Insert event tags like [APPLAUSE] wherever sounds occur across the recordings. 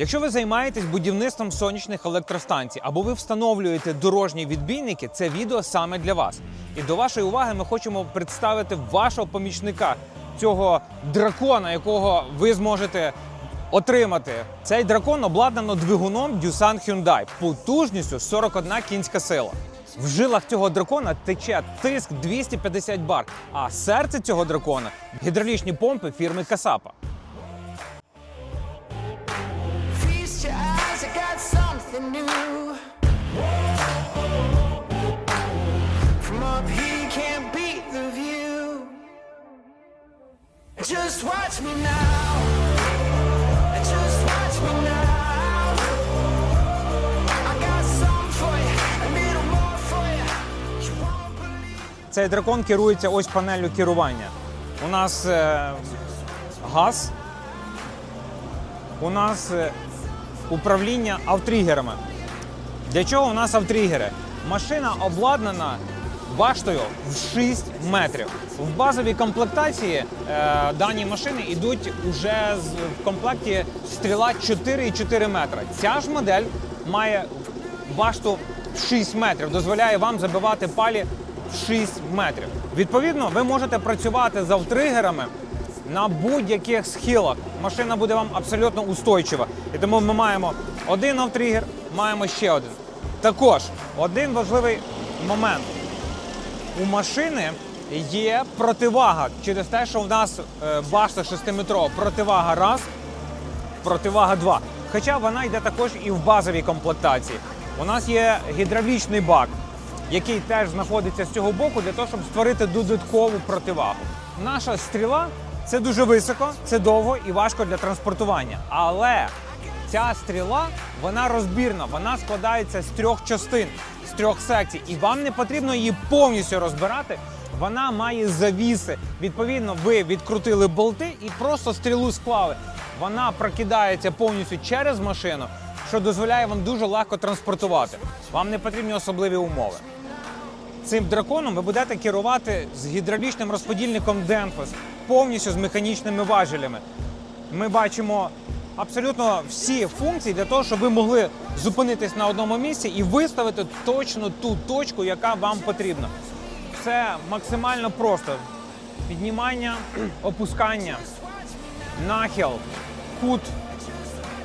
Якщо ви займаєтесь будівництвом сонячних електростанцій або ви встановлюєте дорожні відбійники, це відео саме для вас. І до вашої уваги ми хочемо представити вашого помічника, цього дракона, якого ви зможете отримати. Цей дракон обладнано двигуном Doosan Hyundai потужністю 41 кінська сила. В жилах цього дракона тече тиск 250 бар, а серце цього дракона гідравлічні помпи фірми Касапа. Just watch me now. Just watch me now. Цей дракон керується ось панелью керування. У нас е, газ, у нас е, управління автригерами. Для чого у нас автригери? Машина обладнана баштою в 6 метрів. В базовій комплектації е, дані машини йдуть уже з, в комплекті стріла 4,4 метра. Ця ж модель має башту в 6 метрів, дозволяє вам забивати палі в 6 метрів. Відповідно, ви можете працювати з автригерами на будь-яких схилах. Машина буде вам абсолютно устойчива. І тому ми маємо один автригер, маємо ще один. Також один важливий момент. У машини є противага через те, що в нас е, башта 6-метрова. Противага раз, противага 2. Хоча вона йде також і в базовій комплектації. У нас є гідравлічний бак, який теж знаходиться з цього боку для того, щоб створити додаткову противагу. Наша стріла це дуже високо, це довго і важко для транспортування. Але ця стріла вона розбірна, вона складається з трьох частин, з трьох секцій, і вам не потрібно її повністю розбирати. Вона має завіси. Відповідно, ви відкрутили болти і просто стрілу склали. Вона прокидається повністю через машину, що дозволяє вам дуже легко транспортувати. Вам не потрібні особливі умови. Цим драконом ви будете керувати з гідравлічним розподільником Денфос, повністю з механічними важелями. Ми бачимо абсолютно всі функції для того, щоб ви могли зупинитись на одному місці і виставити точно ту точку, яка вам потрібна. Це максимально просто: піднімання, опускання, нахил, кут,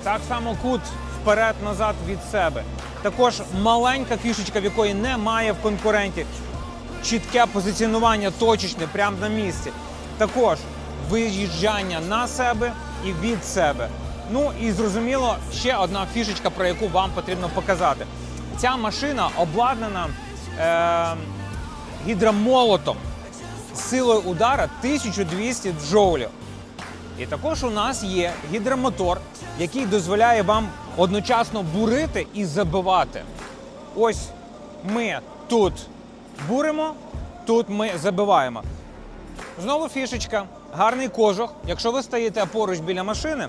так само кут вперед-назад від себе. Також маленька фішечка, в якої немає в конкуренті. Чітке позиціонування точечне прямо на місці. Також виїжджання на себе і від себе. Ну і зрозуміло, ще одна фішечка, про яку вам потрібно показати. Ця машина обладнана е, гідромолотом силою удара 1200 джоулів. І також у нас є гідромотор, який дозволяє вам одночасно бурити і забивати. Ось ми тут буримо, тут ми забиваємо. Знову фішечка, гарний кожух. Якщо ви стоїте поруч біля машини,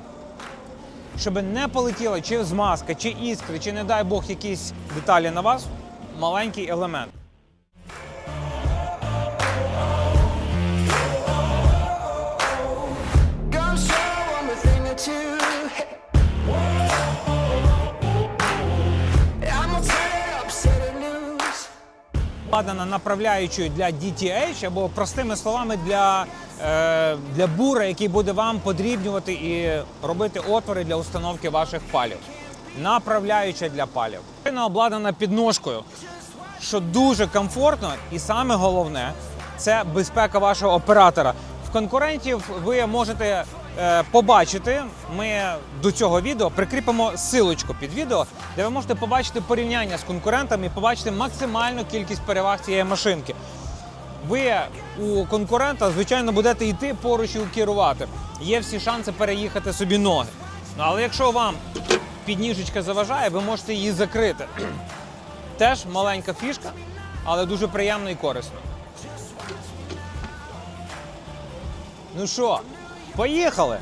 щоб не полетіла чи змазка, чи іскри, чи, не дай Бог, якісь деталі на вас, маленький елемент. Обладнана направляючою для DTH або простими словами для, е, для бура, який буде вам подрібнювати і робити отвори для установки ваших палів. Направляюча для палів. Вона обладнана підножкою, що дуже комфортно, і саме головне це безпека вашого оператора. В конкурентів ви можете побачити. Ми до цього відео прикріпимо силочку під відео, де ви можете побачити порівняння з конкурентами і побачити максимальну кількість переваг цієї машинки. Ви у конкурента, звичайно, будете йти поруч і керувати. Є всі шанси переїхати собі ноги. Ну, але якщо вам підніжечка заважає, ви можете її закрити. [CLEARS THROAT] Теж маленька фішка, але дуже приємно і корисно. Ну що, Поїхали!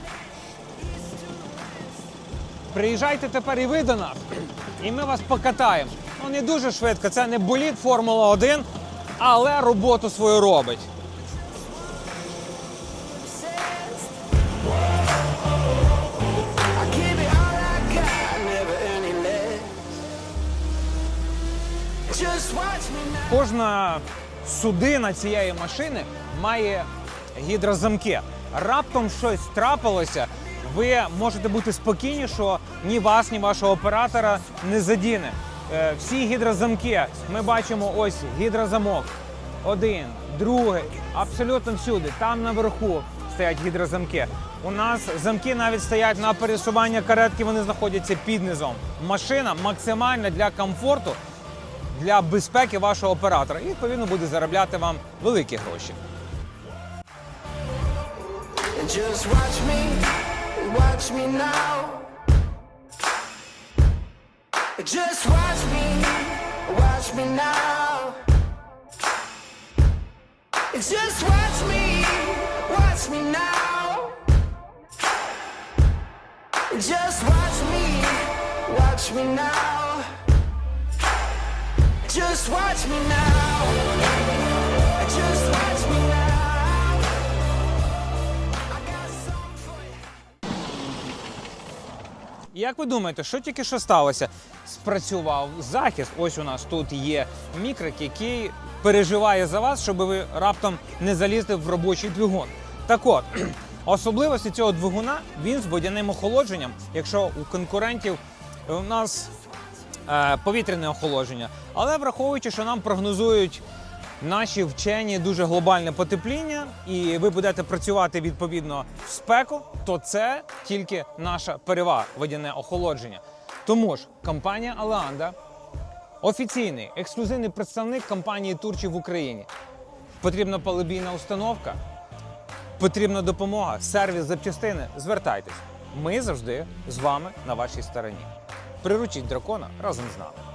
Приїжджайте тепер і ви до нас, і ми вас покатаємо. Ну не дуже швидко, це не боліт Формула 1, але роботу свою робить. Кожна судина цієї машини має гідрозамки. Раптом щось трапилося, ви можете бути спокійні, що ні вас, ні вашого оператора не задіне. Е, Всі гідрозамки ми бачимо ось гідрозамок. Один, другий, абсолютно всюди. Там наверху стоять гідрозамки. У нас замки навіть стоять на пересування каретки, вони знаходяться під низом. Машина максимальна для комфорту, для безпеки вашого оператора. І відповідно буде заробляти вам великі гроші. Just watch me, watch me now. Just watch me, watch me now. Just watch me, watch me now. Just watch me, watch me now. Just watch me now. Як ви думаєте, що тільки що сталося? Спрацював захист. Ось у нас тут є мікрик, який переживає за вас, щоб ви раптом не залізли в робочий двигун. Так от, [CLEARS THROAT] особливості цього двигуна він з водяним охолодженням. Якщо у конкурентів у нас е, повітряне охолодження, але враховуючи, що нам прогнозують наші вчені дуже глобальне потепління, і ви будете працювати відповідно в спеку, то це тільки наша перевага водяне охолодження. Тому ж компанія Алеанда офіційний ексклюзивний представник компанії Турчі в Україні. Потрібна палебійна установка, потрібна допомога, сервіс запчастини. Звертайтесь. Ми завжди з вами на вашій стороні. Приручіть дракона разом з нами.